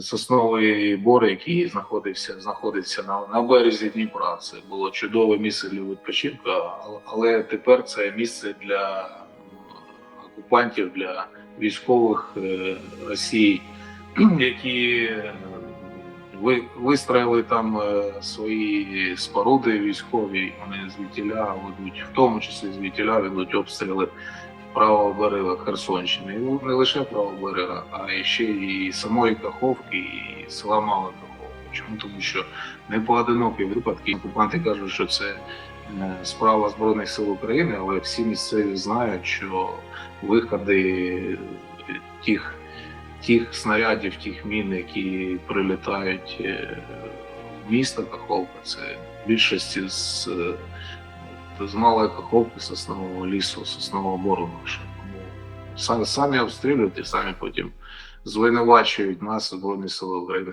Сосновий бор, який знаходився, знаходиться на, на березі Дніпра. Це було чудове місце для відпочинку, але- тепер це місце для окупантів, для військових е, Росії, які е, ви, вистроїли там е, свої споруди військові. Вони звідтіля ведуть, в тому числі звідтіля ведуть обстріли правого берега Херсонщини. І не лише правого берега, а ще і самої Каховки, і села Мала Каховка. Чому? Тому що не поодинокі випадки. Окупанти кажуть, що це е, справа Збройних сил України, але всі місцеві знають, що виходи тих, тих снарядів, тих мін, які прилітають е, в місто Каховка, це більшості з е, з малої каховки соснового лісу, соснового бору нашого. Самі обстрілюють і самі потім звинувачують нас, Збройні Сили України.